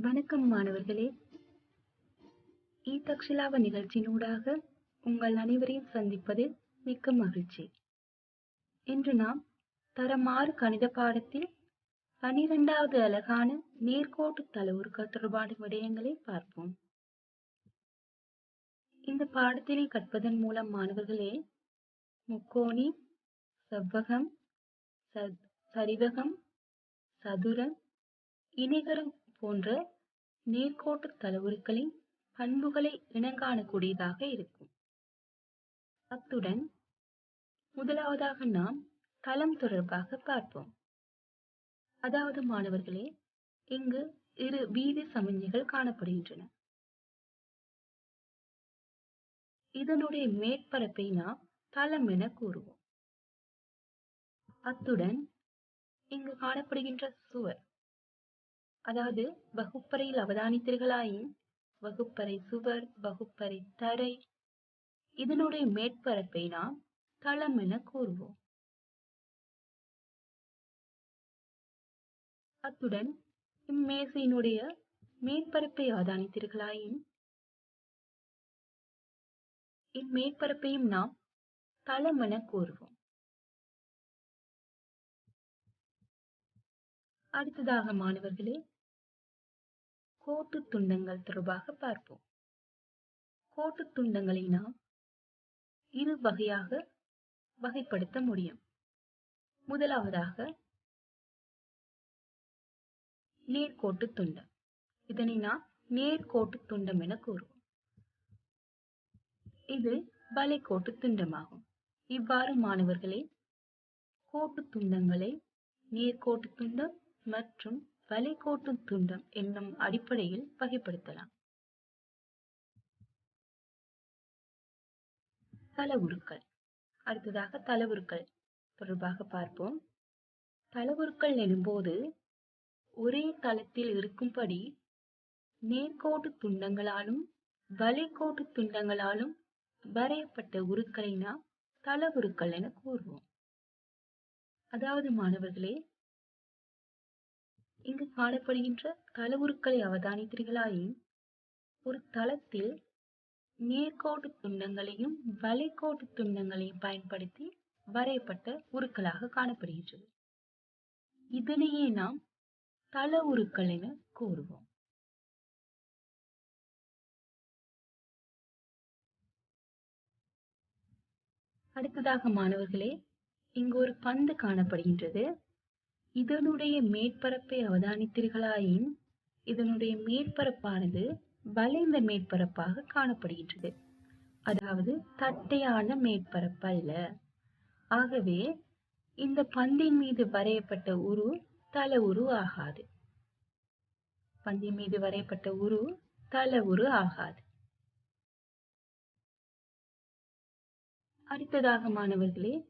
வணக்கம் மாணவர்களே. இ தக்ஷிலாவ நிகழ்ச்சியினூடாக உங்கள் அனைவரையும் சந்திப்பதில் மிக்க மகிழ்ச்சி. இன்று நாம் தரமாறு கணித பாடத்தில் பனிரெண்டாவது அழகான நேர்கோட்டு தளவுருக்கள் தொடர்பான விடயங்களை பார்ப்போம். இந்த பாடத்தினை கற்பதன் மூலம் மாணவர்களே முக்கோணி செவ்வகம் ச- சரிவகம் சதுரம் இணைகரம் போன்ற நேர்கோட்டு தலைவர்களின் பண்புகளை இனங்காணக்கூடியதாக இருக்கும். அத்துடன் முதலாவதாக நாம் தளம் தொடர்பாக பார்ப்போம். அதாவது மாணவர்களே இங்கு இரு வீதி சமன்யைகள் காணப்படுகின்றன. இதனுடைய மேற்பரப்பை நாம் தளம் என கூறுவோம். அத்துடன் இங்கு காணப்படுகின்ற சுவர் அதாவது வகுப்பறையில் அவதானித்தீர்களாயின் வகுப்பறை சுவர் வகுப்பறை தரை இதனுடைய மேற்பரப்பை நாம் தளம் என கூறுவோம். அத்துடன் இம்மேசையினுடைய மேற்பரப்பை அவதானித்தீர்களாயின் இம்மேற்பரப்பையும் நாம் தளம் என கூறுவோம். அடுத்ததாக மாணவர்களே கோட்டு துண்டங்கள் தொடர்பாக பார்ப்போம். கோட்டு துண்டங்களை நாம் இரு வகையாக வகைப்படுத்த முடியும். முதலாவதாக நேர்கோட்டு துண்டம். இதனை நாம் நேர்கோட்டு துண்டம் என கூறுவோம். இது வளைகோட்டு துண்டமாகும். இவ்வாறு மாணவர்களே கோட்டு துண்டங்களை நேர்கோட்டு துண்டம் மற்றும் வளைகோட்டு துண்டம் என்னும் அடிப்படையில் வகைப்படுத்தலாம். தளவுருக்கள் அடுத்ததாக தளவுருக்கள் தொடர்பாக பார்ப்போம். தளவுருக்கள் எனும்போது ஒரே தளத்தில் இருக்கும்படி நேர்கோட்டு துண்டங்களாலும் வளைகோட்டு துண்டங்களாலும் வரையப்பட்ட உருக்களை நாம் தளவுருக்கள் என கூறுவோம். அதாவது மாணவர்களே இங்கு காணப்படுகின்ற தளவுருக்களை அவதானித்தீர்களாயின் ஒரு தளத்தில் நேர்கோட்டு துண்டங்களையும் வளைகோட்டு துண்டங்களையும் பயன்படுத்தி வரையப்பட்ட உருக்களாக காணப்படுகின்றது. இதனையே நாம் தள உருக்கள் என கூறுவோம். அடுத்ததாக மாணவர்களே இங்கு ஒரு பந்து காணப்படுகின்றது. இதனுடைய மேற்பரப்பை அவதானித்தீர்களாயின் இதனுடைய மேற்பரப்பானது வளைந்த மேற்பரப்பாக காணப்படுகின்றது. அதாவது தட்டையான மேற்பரப்பு அல்ல. ஆகவே இந்த பந்தின் மீது வரையப்பட்ட உரு தல உரு ஆகாது. பந்தின் மீது வரையப்பட்ட உரு தல உரு ஆகாது. அடுத்ததாக மாணவர்களே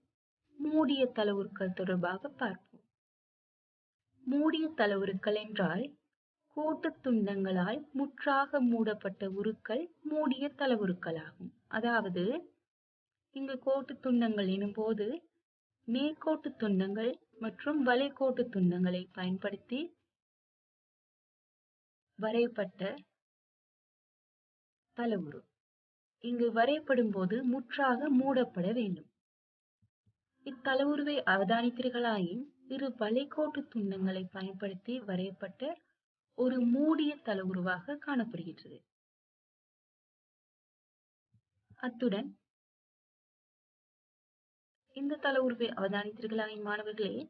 மூடிய தளவுருக்கள் தொடர்பாக பார்ப்போம். மூடிய தளவுருக்கள் என்றால் கோட்டுத் துண்டங்களால் முற்றாக மூடப்பட்ட உருக்கள் மூடிய தளவுருக்களாகும். அதாவது இங்கு கோட்டு துண்டங்கள் எனும்போது நேர்கோட்டு துண்டங்கள் மற்றும் வளைகோட்டு துண்டங்களை பயன்படுத்தி வரையப்பட்ட தளவுரு. இங்கு வரையப்படும் போது முற்றாக மூடப்பட வேண்டும். இத்தளவுருவை அவதானித்தீர்களாயின் இரு வளைகோட்டு துண்டங்களை பயன்படுத்தி வரையப்பட்ட ஒரு மூடிய தளவுருவாக காணப்படுகின்றது. அத்துடன் இந்த தளவுருவை அவதானித்தீர்களா மாணவர்களே.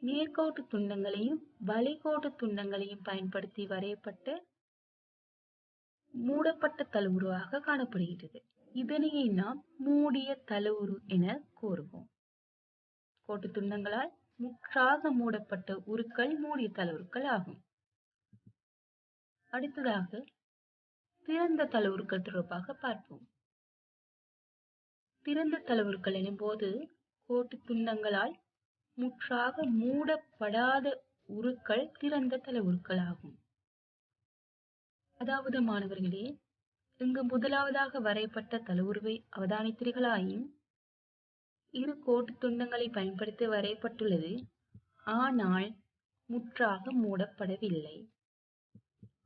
நேர்கோட்டு துண்டங்களையும் வளைகோட்டு துண்டங்களையும் பயன்படுத்தி வரையப்பட்ட மூடப்பட்ட தளவுருவாக காணப்படுகின்றது. இதனையே நாம் மூடிய தளவுரு என கூறுவோம். கோட்டு துண்டங்களால் முற்றாக மூடப்பட்ட உருக்கள் மூடிய தளவுருக்கள் ஆகும். அடுத்ததாக திறந்த தளவுருக்கள் தொடர்பாக பார்ப்போம். திறந்த தளவுருக்கள் எனும்போது கோட்டு துண்டங்களால் முற்றாக மூடப்படாத உருக்கள் திறந்த தளவுருக்கள் ஆகும். அதாவது மாணவர்களே இங்கு முதலாவதாக வரையப்பட்ட தளவுருவை அவதானித்தீர்களாயின் இரு கோட்டு துண்டங்களை பயன்படுத்தி வரையப்பட்டுள்ளது. ஆனால் முற்றாக மூடப்படவில்லை.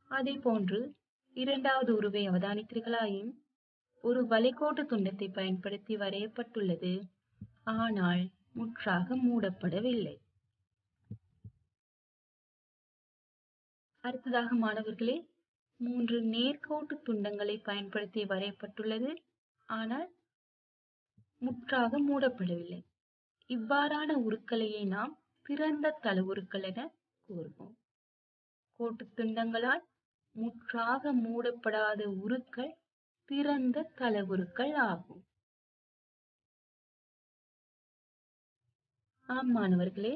அதே போன்று இரண்டாவது உருவை அவதானித்தீர்களாயின் ஒரு வளைகோட்டு துண்டத்தை பயன்படுத்தி வரையப்பட்டுள்ளது. ஆனால் முற்றாக மூடப்படவில்லை. அடுத்ததாக மாணவர்களே மூன்று நேர்கோட்டு துண்டங்களை பயன்படுத்தி வரையப்பட்டுள்ளது. ஆனால் முற்றாக மூடப்படவில்லை. இவ்வாறான உருக்களையே நாம் திறந்த தளவுருக்கள் என கூறுவோம். கோட்டுத் துண்டங்களால் முற்றாக மூடப்படாத உருக்கள் திறந்த தளவுருக்கள் ஆகும். ஆம் மாணவர்களே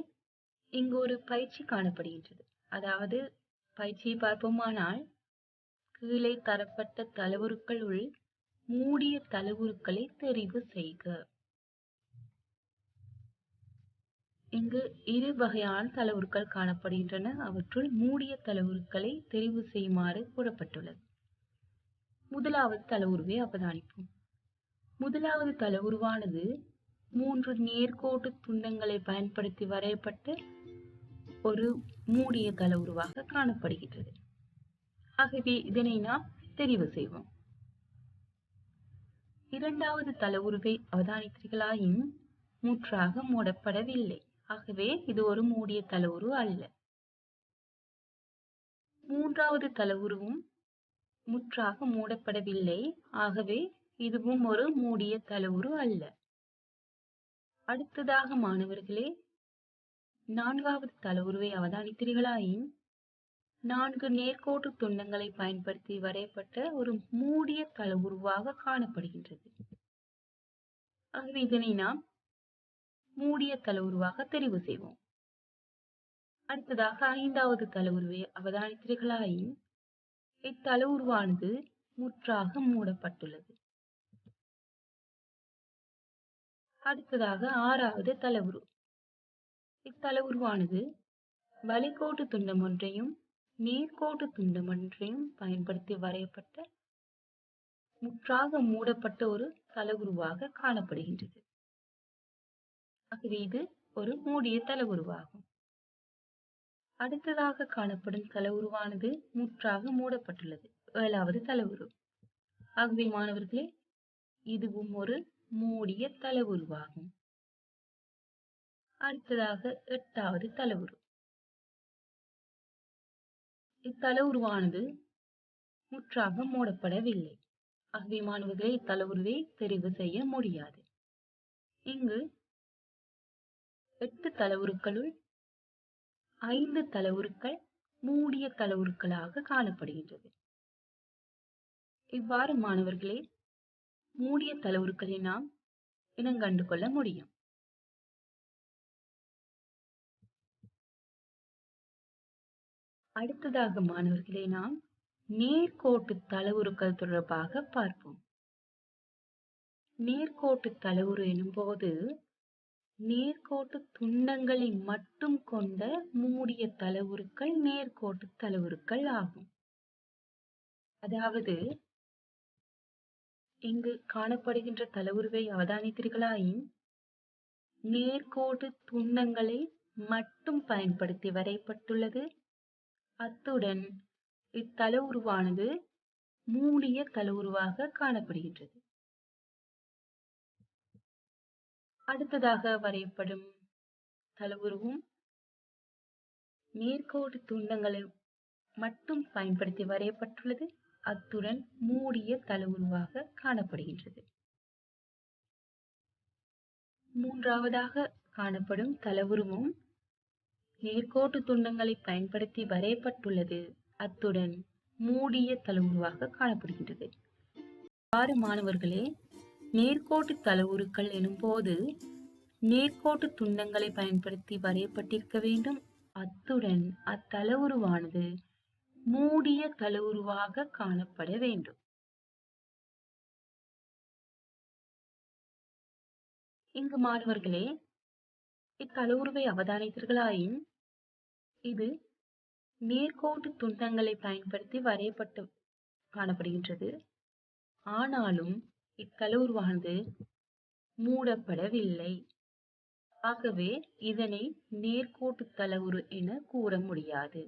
இங்கு ஒரு பயிற்சி காணப்படுகின்றது. அதாவது பயிற்சியை பார்ப்போமானால் கீழே தரப்பட்ட தளவுருக்கள் உள் மூடிய தளவுருக்களை தெரிவு செய்க. இங்கு இரு வகையான தளவுருக்கள் காணப்படுகின்றன. அவற்றுள் மூடிய தளவுருக்களை தெரிவு செய்யுமாறு கூறப்பட்டுள்ளது. முதலாவது தளவுருவை அவதானிப்போம். முதலாவது தளவுருவானது மூன்று நேர்கோட்டு துண்டங்களை பயன்படுத்தி வரையப்பட்ட ஒரு மூடிய தளவுருவாக காணப்படுகின்றது. ஆகவே இதனை நாம் தெரிவு செய்வோம். இரண்டாவது தளவுருவை அவதானித்தீர்களாயின் மூற்றாக மூடப்படவில்லை. ஆகவே இது ஒரு மூடிய தளவுரு அல்ல. மூன்றாவது தளவுருவும் முற்றாக மூடப்படவில்லை. ஆகவே இதுவும் ஒரு மூடிய தளவுரு அல்ல. அடுத்ததாக மாணவர்களே நான்காவது தளவுருவை அவதானித்தீர்களாயின் நான்கு நேர்கோட்டு துண்டங்களை பயன்படுத்தி வரையப்பட்ட ஒரு மூடிய தளவுருவாக காணப்படுகின்றது. ஆகவே இதனை நாம் மூடிய தளவுருவாக தெரிவு செய்வோம். அடுத்ததாக ஐந்தாவது தளவுருவை அவதானித்தீர்களாயின் இத்தளவுருவானது முற்றாக மூடப்பட்டுள்ளது. அடுத்ததாக ஆறாவது தளவுரு இத்தளவுருவானது வளைகோட்டு துண்டம் ஒன்றையும் நேர்கோட்டு துண்டமன்றையும் பயன்படுத்தி வரையப்பட்ட முற்றாக மூடப்பட்ட ஒரு தளவுருவாக காணப்படுகின்றது. ஆகவே இது ஒரு மூடிய தளவுருவாகும் அடுத்ததாக காணப்படும் தளவுருவானது முற்றாக மூடப்பட்டுள்ளது. ஏழாவது தளவுரு ஆகவே மாணவர்களே இதுவும் ஒரு மூடிய தளவுருவாகும் அடுத்ததாக எட்டாவது தளவுரு இத்தளவுருவானது முற்றாக மூடப்படவில்லை. ஆகவே மாணவர்களே இத்தளவுருவை தெரிவு செய்ய முடியாது. இங்கு எட்டு தளவுருக்களுள் ஐந்து தளவுருக்கள் மூடிய தளவுருக்களாக காணப்படுகின்றது. இவ்வாறு மாணவர்களே மூடிய தளவுருக்களை நாம் இனங்கண்டு கொள்ள முடியும். அடுத்ததாக மாணவர்களே நாம் நேர்கோட்டு தளவுருக்கள் தொடர்பாக பார்ப்போம். நேர்கோட்டு தளவுரு எனும்போது நேர்கோட்டு துண்டங்களை மட்டும் கொண்ட மூடிய தளவுருக்கள் நேர்கோட்டு தளவுருக்கள் ஆகும். அதாவது இங்கு காணப்படுகின்ற தளவுருவை அவதானித்தீர்களாயின் நேர்கோட்டு துண்டங்களை மட்டும் பயன்படுத்தி வரையப்பட்டுள்ளது. அத்துடன் இத்தளவுருவானது மூடிய தளவுருவாக காணப்படுகின்றது. அடுத்ததாக வரையப்படும் தளவுருவும் நேர்கோட்டு துண்டங்களை மட்டும் பயன்படுத்தி வரையப்பட்டுள்ளது. அத்துடன் மூடிய தளவுருவாக காணப்படுகின்றது. மூன்றாவதாக காணப்படும் தளவுருவும் நேர்கோட்டு துண்டங்களை பயன்படுத்தி வரையப்பட்டுள்ளது. அத்துடன் மூடிய தளவுருவாக காணப்படுகின்றது. ஆறு மாணவர்களே நேர்கோட்டு தளவுருக்கள் எனும்போது நேர்கோட்டு துண்டங்களை பயன்படுத்தி வரையப்பட்டிருக்க வேண்டும். அத்துடன் அத்தளவுருவானது மூடிய தளவுருவாக காணப்பட வேண்டும். இங்கு மாணவர்களே இக்கலவுருவை அவதானித்தீர்களாயின்? இது நேர்கோட்டு துண்டங்களை பயன்படுத்தி வரையப்பட்டு காணப்படுகின்றது. ஆனாலும் இக்கலவுருவானது மூடப்படவில்லை. ஆகவே இதனை நேர்கோட்டு தளவுரு என கூற முடியாது.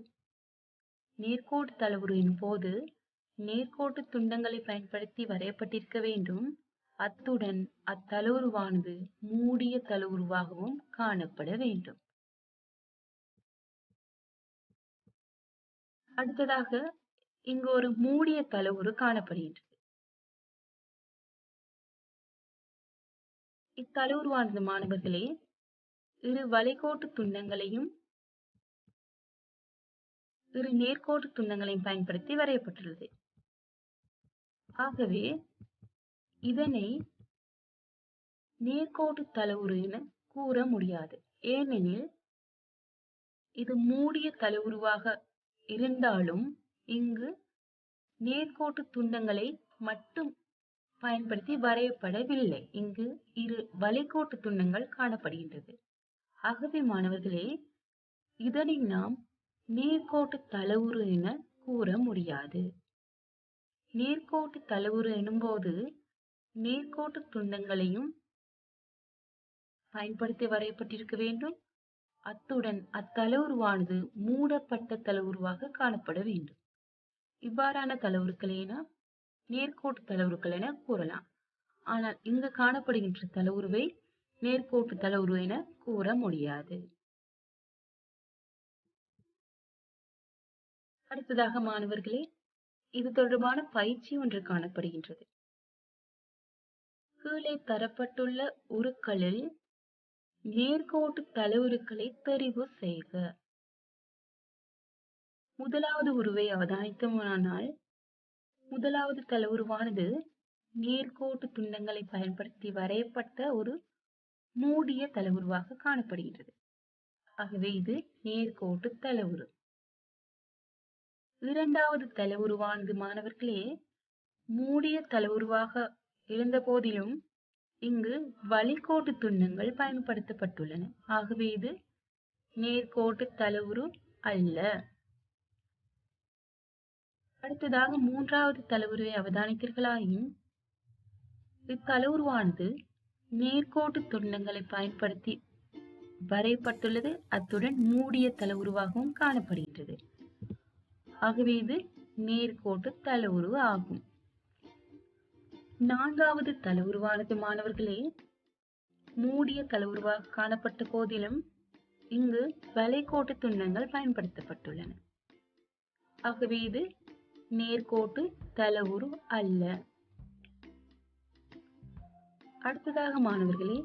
நேர்கோட்டு தளவுருவின் போது நேர்கோட்டு துண்டங்களை பயன்படுத்தி வரையப்பட்டிருக்க வேண்டும். அத்துடன் அத்தளவுருவானது மூடிய தளவுருவாகவும் காணப்பட வேண்டும். அடுத்ததாக இங்கு ஒரு மூடிய தளவுரு காணப்படுகின்றது. இத்தளவுருவானது மாணவர்களே இரு வளைகோட்டு துண்டங்களையும் இரு நேர்கோட்டு துண்டங்களையும் பயன்படுத்தி வரையப்பட்டுள்ளது. ஆகவே இதனை நேர்கோட்டு தளவுரு என கூற முடியாது. ஏனெனில் இது மூடிய தளவுருவாக இருந்தாலும் இங்கு நேர்கோட்டு துண்டங்களை மட்டும் பயன்படுத்தி வரையப்படவில்லை. இங்கு இரு வளைகோட்டு துண்டங்கள் காணப்படுகின்றது. ஆகவே மாணவர்களே இதனை நாம் நேர்கோட்டு தளவுரு என கூற முடியாது. நேர்கோட்டு தளவுரு எனும்போது நேர்கோட்டு துண்டங்களையும் பயன்படுத்தி வரையப்பட்டிருக்க வேண்டும். அத்துடன் அத்தளவுருவானது மூடப்பட்ட தளவுருவாக காணப்பட வேண்டும். இவ்வாறான தளவுருக்களை நாம் நேர்கோட்டு தளவுருக்கள் என கூறலாம். ஆனால் இங்கு காணப்படுகின்ற தளவுருவை நேர்கோட்டு தளவுரு என கூற முடியாது. அடுத்ததாக மாணவர்களே இது தொடர்பான பயிற்சி ஒன்று காணப்படுகின்றது. கீழே தரப்பட்டுள்ள உருக்களில் நேர்கோட்டு தலைவுருக்களை தெரிவு செய்க. முதலாவது உருவை அவதானித்தோமானால் முதலாவது தலைவுருவானது நேர்கோட்டு துண்டங்களை பயன்படுத்தி வரையப்பட்ட ஒரு மூடிய தலைவுருவாக காணப்படுகின்றது. ஆகவே இது நேர்கோட்டு தலைவுரு இரண்டாவது தலைவுருவானது மாணவர்களே மூடிய தலைவுருவாக இருந்த போதிலும் இங்கு வழிகோட்டு துண்டங்கள் பயன்படுத்தப்பட்டுள்ளன. ஆகவே இது நேர்கோட்டு தளவுரு அல்ல. அடுத்ததாக மூன்றாவது தளவுருவை அவதானித்தீர்களாயின் இத்தளவுருவானது நேர்கோட்டு துண்டங்களை பயன்படுத்தி வரையப்பட்டுள்ளது. அத்துடன் மூடிய தளவுருவாகவும் காணப்படுகின்றது. ஆகவே இது நேர்கோட்டு தளவுரு ஆகும். நான்காவது தளவுருவானது மாணவர்களே. மூடிய தளவுருவாக காணப்பட்ட போதிலும் இங்கு வளைகோட்டு துண்டங்கள் பயன்படுத்தப்பட்டுள்ளன. ஆகவே இது நேர்கோட்டு தலவுரு அல்ல. அடுத்ததாக மாணவர்களே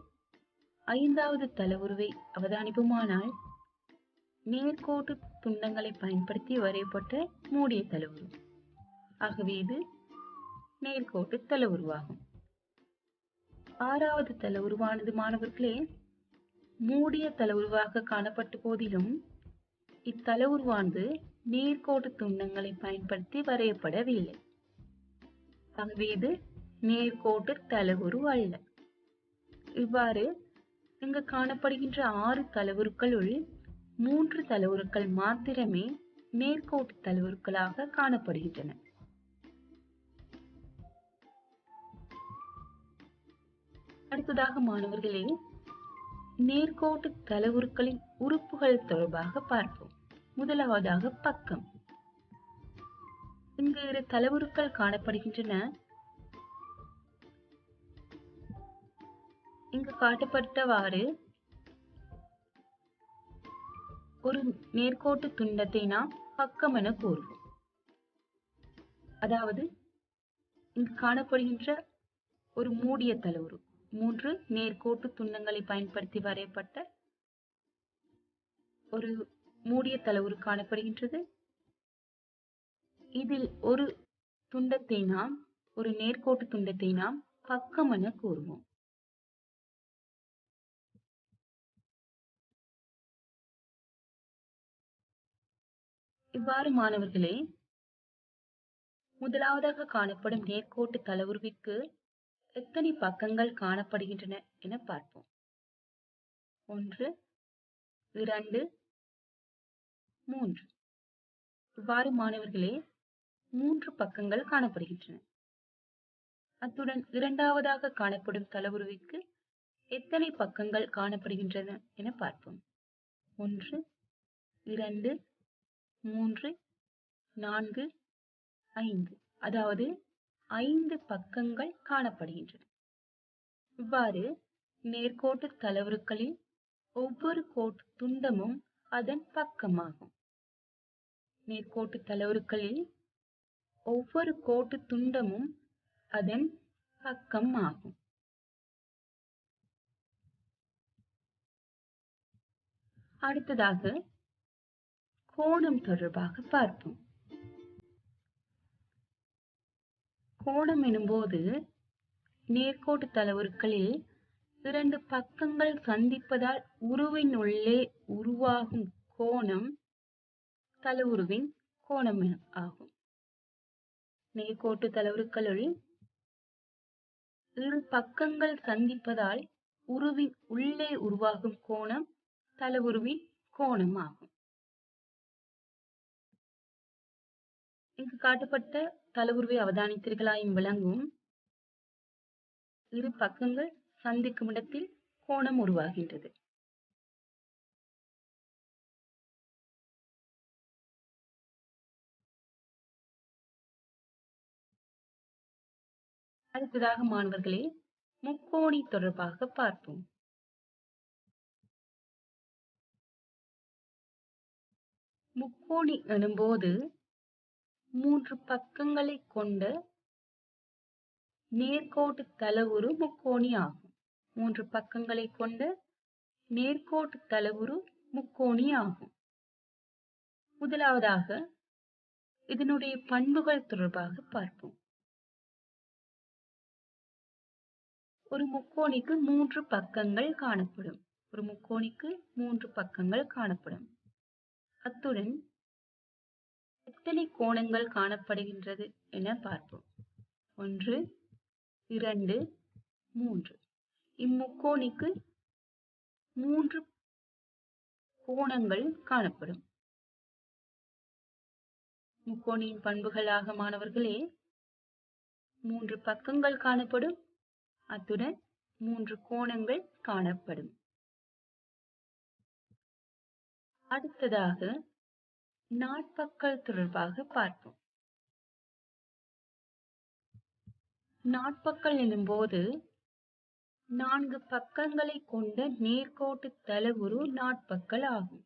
ஐந்தாவது தலவுருவை அவதானிப்புமானால் நேர்கோட்டு துண்டங்களை பயன்படுத்தி வரையப்பட்ட மூடிய தலவுரு ஆகவே இது நேர்கோட்டு உருவாகும். ஆறாவது தளவுருவானது மாணவர்களே மூடிய தளவுருவாக காணப்பட்ட போதிலும் இத்தளவுருவானது நேர்கோட்டு துண்டங்களை பயன்படுத்தி வரையப்படவில்லை. ஆகவே இது நேர்கோட்டு தளவுரு அல்ல. இவ்வாறு இங்கு காணப்படுகின்ற ஆறு தலைவருக்களுள் மூன்று தளவுருக்கள் மாத்திரமே நேர்கோட்டு தலைவருக்களாக காணப்படுகின்றன. அடுத்ததாக மாணவர்களே நேர்கோட்டு தளவுருக்களின் உறுப்புகள் தொடர்பாக பார்ப்போம். முதலாவதாக பக்கம். இங்கு இரு தளவுருக்கள் காணப்படுகின்றன. இங்கு காட்டப்பட்டவாறு ஒரு நேர்கோட்டு துண்டத்தை நாம் பக்கம் என கூறுவோம். அதாவது இங்கு காணப்படுகின்ற ஒரு மூடிய தளவுரு மூன்று நேர்கோட்டு துண்டங்களை பயன்படுத்தி வரையப்பட்ட ஒரு மூடிய தளவுரு காணப்படுகின்றது. இதில் ஒரு துண்டத்தை நாம் ஒரு நேர்கோட்டு துண்டத்தை நாம் பக்கம் என கூறுவோம். இவ்வாறு மாணவர்களே முதலாவதாக காணப்படும் நேர்கோட்டு தளவுருவிற்கு எத்தனை பக்கங்கள் காணப்படுகின்றன என பார்ப்போம். ஒன்று இரண்டு மூன்று. இவ்வாறு மாணவர்களே மூன்று பக்கங்கள் காணப்படுகின்றன. அத்துடன் இரண்டாவதாக காணப்படும் தளவுருவிற்கு எத்தனை பக்கங்கள் காணப்படுகின்றன என பார்ப்போம். ஒன்று இரண்டு மூன்று நான்கு ஐந்து. அதாவது ஐந்து பக்கங்கள் காணப்படுகின்றன. இவ்வாறு நேர்கோட்டு தலைவர்களில் ஒவ்வொரு கோட்டு துண்டமும் அதன் பக்கமாகும். நேர்கோட்டு தலைவர்களில் ஒவ்வொரு கோட்டு துண்டமும் அதன் பக்கம் ஆகும் அடுத்ததாக கோணம் தொடர்பாக பார்ப்போம். கோணம் எனும்போது நேர்கோட்டு தலைவர்களில் இரண்டு பக்கங்கள் சந்திப்பதால் உருவின் உள்ளே உருவாகும் கோணம் தளவுருவின் கோணம் ஆகும். நேர்கோட்டு தளவுருக்களுள் இரு பக்கங்கள் சந்திப்பதால் உருவின் உள்ளே உருவாகும் கோணம் தளவுருவின் கோணம் ஆகும். இங்கு காட்டப்பட்ட தளவுருவை அவதானித்தீர்களாயின் விளங்கும். இரு பக்கங்கள் சந்திக்கும் இடத்தில் கோணம் உருவாகின்றது. அடுத்ததாக மாணவர்களே முக்கோணி தொடர்பாக பார்ப்போம். முக்கோணி எனும்போது மூன்று பக்கங்களை கொண்ட நேர்கோட்டு தளவுரு முக்கோணி ஆகும். மூன்று பக்கங்களை கொண்ட நேர்கோட்டு தளவுரு முக்கோணி ஆகும். முதலாவதாக இதனுடைய பண்புகள் தொடர்பாக பார்ப்போம். ஒரு முக்கோணிக்கு மூன்று பக்கங்கள் காணப்படும். ஒரு முக்கோணிக்கு மூன்று பக்கங்கள் காணப்படும். அத்துடன் எத்தனை கோணங்கள் காணப்படுகின்றது என பார்ப்போம். ஒன்று இரண்டு மூன்று. இம்முக்கோணிக்கு மூன்று கோணங்கள் காணப்படும். முக்கோணியின் பண்புகளாக மாணவர்களே மூன்று பக்கங்கள் காணப்படும். அத்துடன் மூன்று கோணங்கள் காணப்படும். அடுத்ததாக நாட்பக்கல் தொடர்பாக பார்ப்போம். நாட்பக்கல் எனும்போது நான்கு பக்கங்களை கொண்ட நேர்கோட்டு தளவுரு நாட்பக்கல் ஆகும்.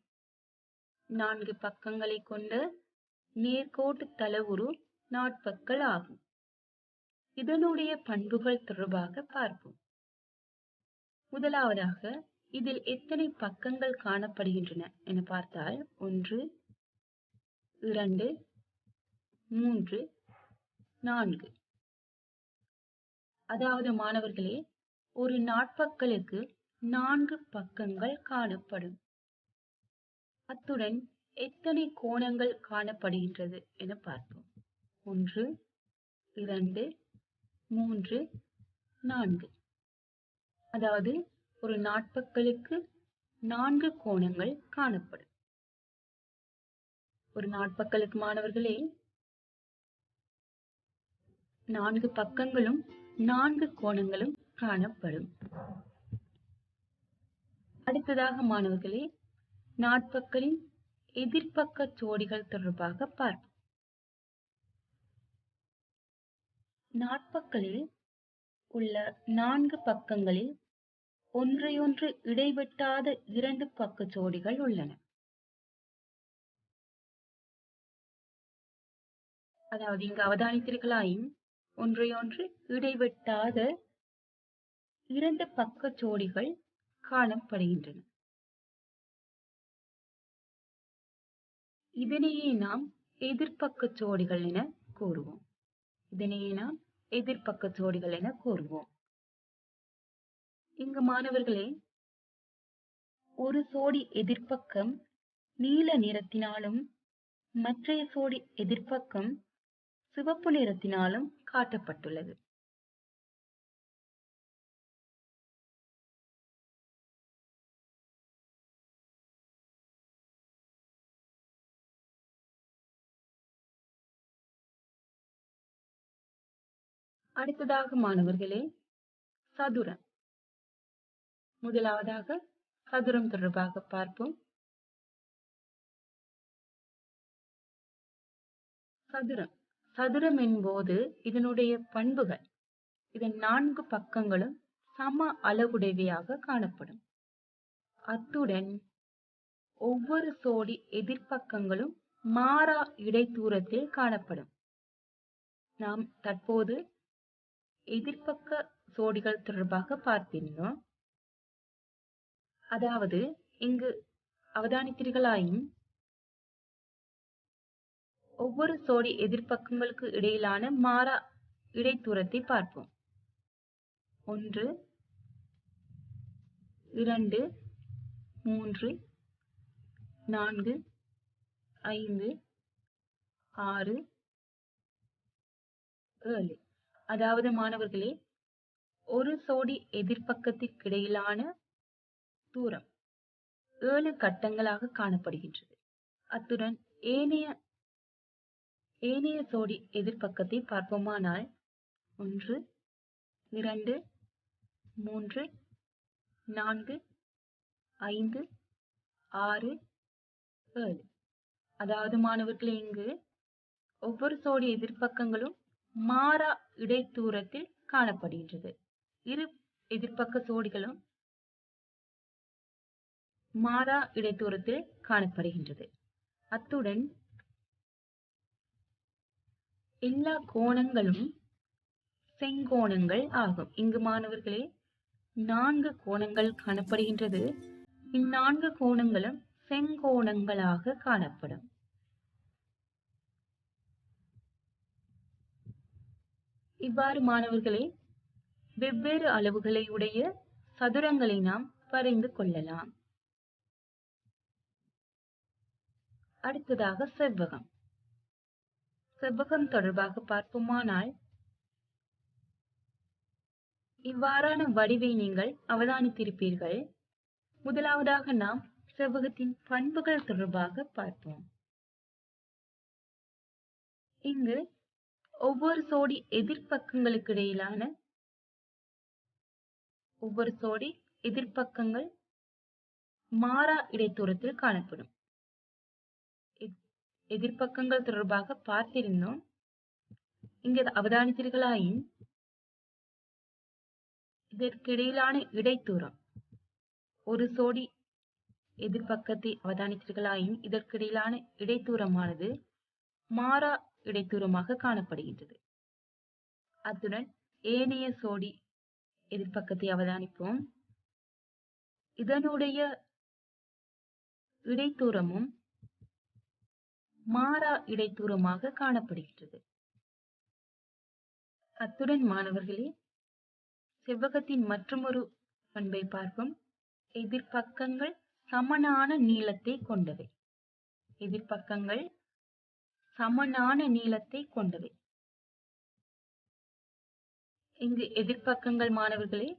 நான்கு பக்கங்களை கொண்ட நேர்கோட்டு தளவுரு நாட்பக்கல் ஆகும். இதனுடைய பண்புகள் தொடர்பாக பார்ப்போம். முதலாவதாக இதில் எத்தனை பக்கங்கள் காணப்படுகின்றன என பார்த்தால் ஒன்று இரண்டு மூன்று நான்கு. அதாவது மாணவர்களே ஒரு நாட்பக்கலுக்கு நான்கு பக்கங்கள் காணப்படும். அத்துடன் எத்தனை கோணங்கள் காணப்படுகின்றது என பார்ப்போம். ஒன்று இரண்டு மூன்று நான்கு. அதாவது ஒரு நாட்பக்கலுக்கு நான்கு கோணங்கள் காணப்படும். ஒரு நாட்பக்கலுக்கு மாணவர்களே நான்கு பக்கங்களும் நான்கு கோணங்களும் காணப்படும். அடுத்ததாக மாணவர்களே நாட்பக்கலின் எதிர்ப்பக்க ஜோடிகள் தொடர்பாக பார்ப்போம். நாட்பக்கலில் உள்ள நான்கு பக்கங்களில் ஒன்றையொன்று இடைவெட்டாத இரண்டு பக்க ஜோடிகள் உள்ளன. அதாவது இங்கு அவதானித்திருக்கலாயின் ஒன்றையொன்று இடைவெட்டாத இரண்டு பக்க ஜோடிகள் காணப்படுகின்றன. இதனையே நாம் எதிர்பக்க ஜோடிகள் என கூறுவோம். இதனையே நாம் எதிர்பக்க ஜோடிகள் என கூறுவோம். இங்கு மாணவர்களே ஒரு சோடி எதிர்ப்பக்கம் நீல நிறத்தினாலும் மற்றைய சோடி எதிர்ப்பக்கம் சிவப்பு நிறத்தினாலும் காட்டப்பட்டுள்ளது. அடுத்ததாக மாணவர்களே சதுரம். முதலாவதாக சதுரம் தொடர்பாக பார்ப்போம். சதுரம். சதுரமின் போது இதனுடைய பண்புகள் இதன் நான்கு பக்கங்களும் சம அளவுடையவையாக காணப்படும். அத்துடன் ஒவ்வொரு சோடி எதிர்ப்பக்கங்களும் மாறா இடைத்தூரத்தில் காணப்படும். நாம் தற்போது எதிர்ப்பக்க சோடிகள் தொடர்பாக பார்த்திருந்தோம். அதாவது இங்கு அவதானித்தீர்களாயின் ஒவ்வொரு சோடி எதிர்ப்பக்கங்களுக்கு இடையிலான மாறா இடைத்தூரத்தை பார்ப்போம். ஒன்று இரண்டு மூன்று நான்கு ஐந்து ஆறு ஏழு. அதாவது மாணவர்களே ஒரு சோடி எதிர்ப்பக்கத்திற்கிடையிலான தூரம் ஏழு கட்டங்களாக காணப்படுகின்றது. அத்துடன் ஏனைய ஏனைய சோடி எதிர்ப்பக்கத்தை பார்ப்போமானால் ஒன்று இரண்டு மூன்று நான்கு ஐந்து ஆறு ஏழு. அதாவது மாணவர்களே இங்கு ஒவ்வொரு சோடி எதிர்ப்பக்கங்களும் மாறா இடைத்தூரத்தில் காணப்படுகின்றது. இரு எதிர்ப்பக்க சோடிகளும் மாறா இடைத்தூரத்தில் காணப்படுகின்றது. அத்துடன் எல்லா கோணங்களும் செங்கோணங்கள் ஆகும். இங்கு மாணவர்களே நான்கு கோணங்கள் காணப்படுகின்றது. இந்நான்கு கோணங்களும் செங்கோணங்களாக காணப்படும். இவ்வாறு மாணவர்களே வெவ்வேறு அளவுகளை உடைய சதுரங்களை நாம் வரைந்து கொள்ளலாம். அடுத்ததாக செவ்வகம். செவ்வகம் தொடர்பாக பார்ப்போமானால் இவ்வாறான வடிவை நீங்கள் அவதானித்திருப்பீர்கள். முதலாவதாக நாம் செவ்வகத்தின் பண்புகள் தொடர்பாக பார்ப்போம். இங்கு ஒவ்வொரு சோடி எதிர்ப்பக்கங்களுக்கு இடையிலான ஒவ்வொரு சோடி எதிர்ப்பக்கங்கள் மாறா இடைத்தூரத்தில் காணப்படும். எதிர்ப்பக்கங்கள் தொடர்பாக பார்த்திருந்தோம். இங்கு அவதானித்தீர்களாயின் இதற்கிடையிலான இடைத்தூரம். ஒரு சோடி எதிர்ப்பக்கத்தை அவதானித்தீர்களாயின் இதற்கிடையிலான இடைத்தூரமானது மாறா இடைத்தூரமாக காணப்படுகின்றது. அத்துடன் ஏனைய சோடி எதிர்ப்பக்கத்தை அவதானிப்போம். இதனுடைய இடைத்தூரமும் மாறா இடைத்தூரமாக காணப்படுகின்றது. அத்துடன் மாணவர்களே செவ்வகத்தின் மற்றொரு பண்பை பார்ப்போம். எதிர்பக்கங்கள் சமனான நீளத்தை கொண்டவை. எதிர்பக்கங்கள் சமனான நீளத்தை கொண்டவை. இங்கு எதிர்பக்கங்கள் மாணவர்களே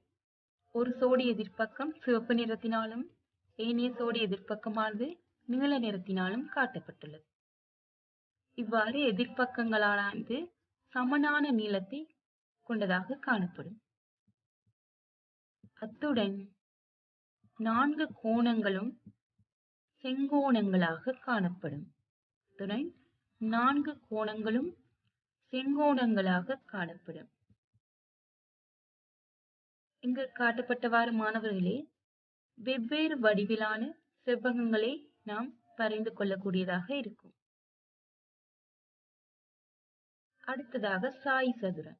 ஒரு சோடி எதிர்ப்பக்கம் சிவப்பு நிறத்தினாலும் ஏனைய சோடி எதிர்ப்பக்கமானது நீல நிறத்தினாலும் காட்டப்பட்டுள்ளது. இவ்வாறு எதிர்ப்பக்கங்களானது சமனான நீளத்தை கொண்டதாக காணப்படும். அத்துடன் நான்கு கோணங்களும் செங்கோணங்களாக காணப்படும். அத்துடன் நான்கு கோணங்களும் செங்கோணங்களாக காணப்படும். இங்கு காட்டப்பட்டவாறு மாணவர்களே வெவ்வேறு வடிவிலான செவ்வகங்களை நாம் வரைந்து கொள்ளக்கூடியதாக இருக்கும். அடுத்ததாக சாய் சதுரம்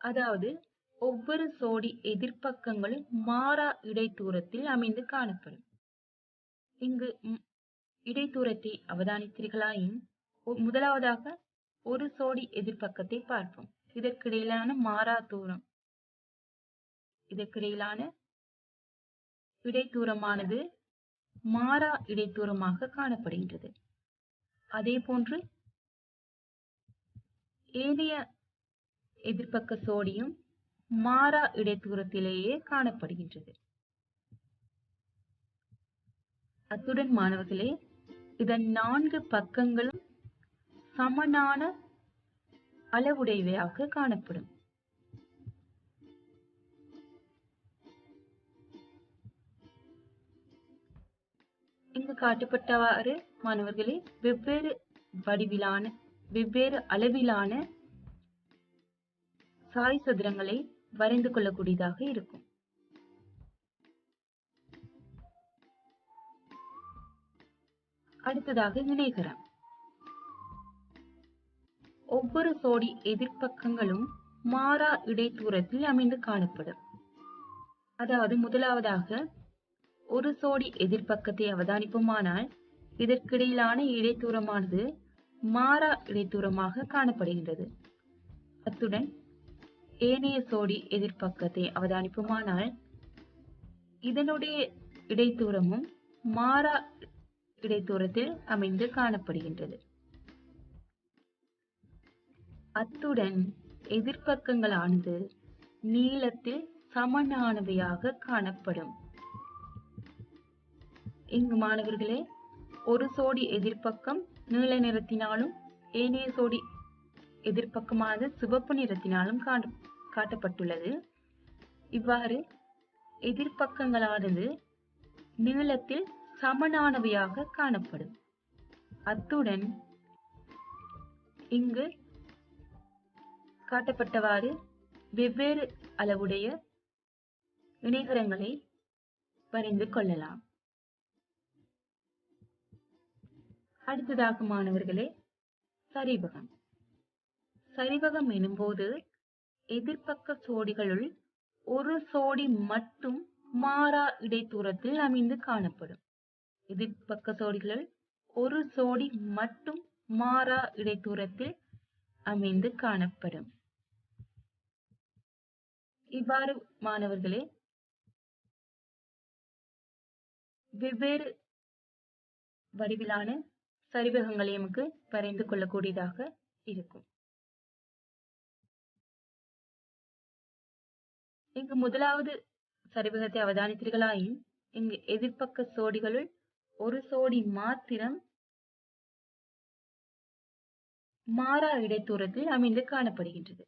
அதாவது ஒவ்வொரு சோடி எதிர்ப்பக்கங்களும் மாறா இடைத்தூரத்தில் அமைந்து காணப்படும். இங்கு இடைத்தூரத்தை அவதானித்தீர்களாயின் முதலாவதாக ஒரு சோடி எதிர்ப்பக்கத்தை பார்ப்போம். இதற்கிடையிலான மாறா தூரம். இதற்கிடையிலான இடைத்தூரமானது மாறா இடைத்தூரமாக காணப்படுகின்றது. அதே போன்று ஏனைய எதிர்ப்பக்க சோடியும் மாறா இடைத்தூரத்திலேயே காணப்படுகின்றது. அத்துடன் மாணவர்களே இதன் நான்கு பக்கங்களும் சமனான அளவுடையவையாக காணப்படும். இங்கு காட்டப்பட்டவாறு மாணவர்களே வெவ்வேறு வடிவிலான வெவ்வேறு அளவிலான சாய் சதுரங்களை வரைந்து கொள்ளக்கூடியதாக இருக்கும். அடுத்ததாக இணைகரம் ஒவ்வொரு சோடி எதிர்ப்பக்கங்களும் மாறா இடைத்தூரத்தில் அமைந்து காணப்படும். அதாவது முதலாவதாக ஒரு சோடி எதிர்ப்பக்கத்தை அவதானிப்போமானால் இதற்கிடையிலான இடைத்தூரமானது மாறா இடைத்தூரமாக காணப்படுகின்றது. அத்துடன் ஏனைய சோடி எதிர்ப்பக்கத்தை அவதானிப்போமானால் இதனுடைய இடைத்தூரமும் மாறா இடைத்தூரத்தில் அமைந்து காணப்படுகின்றது. அத்துடன் எதிர்ப்பக்கங்களானது நீளத்தில் சமனானவையாக காணப்படும். இங்கு மாணவர்களே ஒரு சோடி எதிர்ப்பக்கம் நீல நிறத்தினாலும் ஏனைய சோடி எதிர்ப்பக்கமானது சிவப்பு நிறத்தினாலும் காட்டப்பட்டுள்ளது. இவ்வாறு எதிர்ப்பக்கங்களானது நீளத்தில் சமனானவையாக காணப்படும். அத்துடன் இங்கு காட்டப்பட்டவாறு வெவ்வேறு அளவுடைய இணைகரங்களை வரைந்து கொள்ளலாம். அடுத்ததாக மாணவர்களே சரிவகம் சரிவகம் எனும்போது எதிர்பக்க சோடிகளுள் ஒரு சோடி மட்டும் மாறா இடைத்தூரத்தில் அமைந்து காணப்படும். எதிர்பக்க சோடிகளில் ஒரு சோடி மட்டும் மாறா இடைத்தூரத்தில் அமைந்து காணப்படும். இவ்வாறு மாணவர்களே வெவ்வேறு வடிவிலான சரிவகங்களை நமக்கு வரைந்து கொள்ளக்கூடியதாக இருக்கும். இங்கு முதலாவது சரிவகத்தை அவதானித்தீர்களாயின் இங்கு எதிர்ப்பக்க சோடிகளுள் ஒரு சோடி மாத்திரம் மாறா இடைத்தூரத்தில் அமைந்து காணப்படுகின்றது.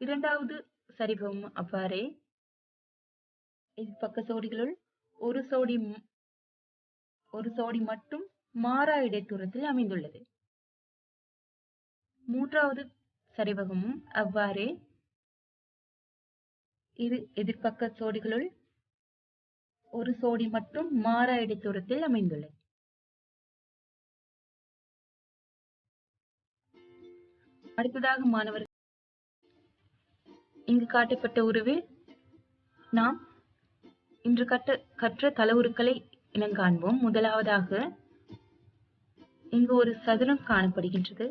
இரண்டாவது சரிபகம் அவ்வாறே எதிர்ப்பக்க சோடிகளுள் ஒரு சோடி ஒரு சோடி மட்டும் மாறா இடைத்தூரத்தில் அமைந்துள்ளது. மூன்றாவது சரிவகமும் அவ்வாறே இரு எதிர்பக்க சோடிகளுள் ஒரு சோடி மட்டும் மாறா இடைத்தூரத்தில் அமைந்துள்ளது. அடுத்ததாக மாணவர் இங்கு காட்டப்பட்ட உருவில் நாம் இன்று கற்ற கற்ற தளவுருக்களை இனங்காண்போம் முதலாவதாக இங்கு ஒரு சதுரம் காணப்படுகின்றது.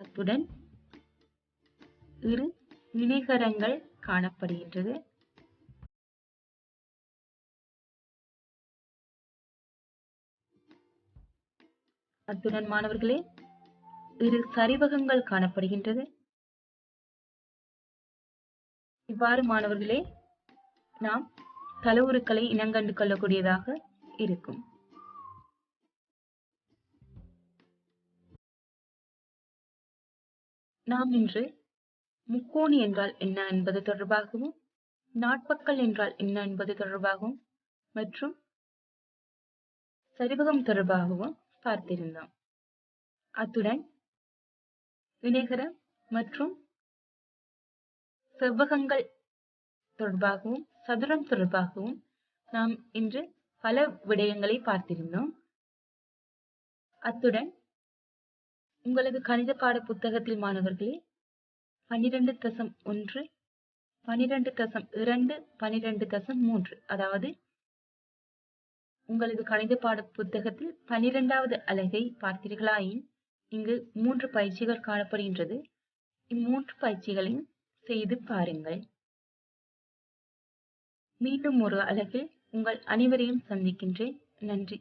அத்துடன் இரு இணைகரங்கள் காணப்படுகின்றது. அத்துடன் மாணவர்களே இரு சரிவகங்கள் காணப்படுகின்றது. இவ்வாறு மாணவர்களே நாம் தளவுருக்களை இனங்கண்டு கொள்ளக்கூடியதாக இருக்கும். நாம் இன்று முக்கோணி என்றால் என்ன என்பது தொடர்பாகவும் நாட்பக்கல் என்றால் என்ன என்பது தொடர்பாகவும் மற்றும் சரிவகம் தொடர்பாகவும் பார்த்திருந்தோம். அத்துடன் வினைகரம் மற்றும் செவ்வகங்கள் தொடர்பாகவும் சதுரம் தொடர்பாகவும் நாம் இன்று பல விடயங்களை பார்த்திருந்தோம். அத்துடன் உங்களது கணித பாட புத்தகத்தில் மாணவர்களே பனிரெண்டு தசம் ஒன்று பனிரெண்டு தசம் இரண்டு பனிரெண்டு தசம் மூன்று. அதாவது உங்களது கணித பாட புத்தகத்தில் பனிரெண்டாவது அலகை பார்த்தீர்களாயின் இங்கு மூன்று பயிற்சிகள் காணப்படுகின்றது. இம்மூன்று பயிற்சிகளையும் செய்து பாருங்கள். மீண்டும் ஒரு அலகில் உங்கள் அனைவரையும் சந்திக்கின்றேன். நன்றி.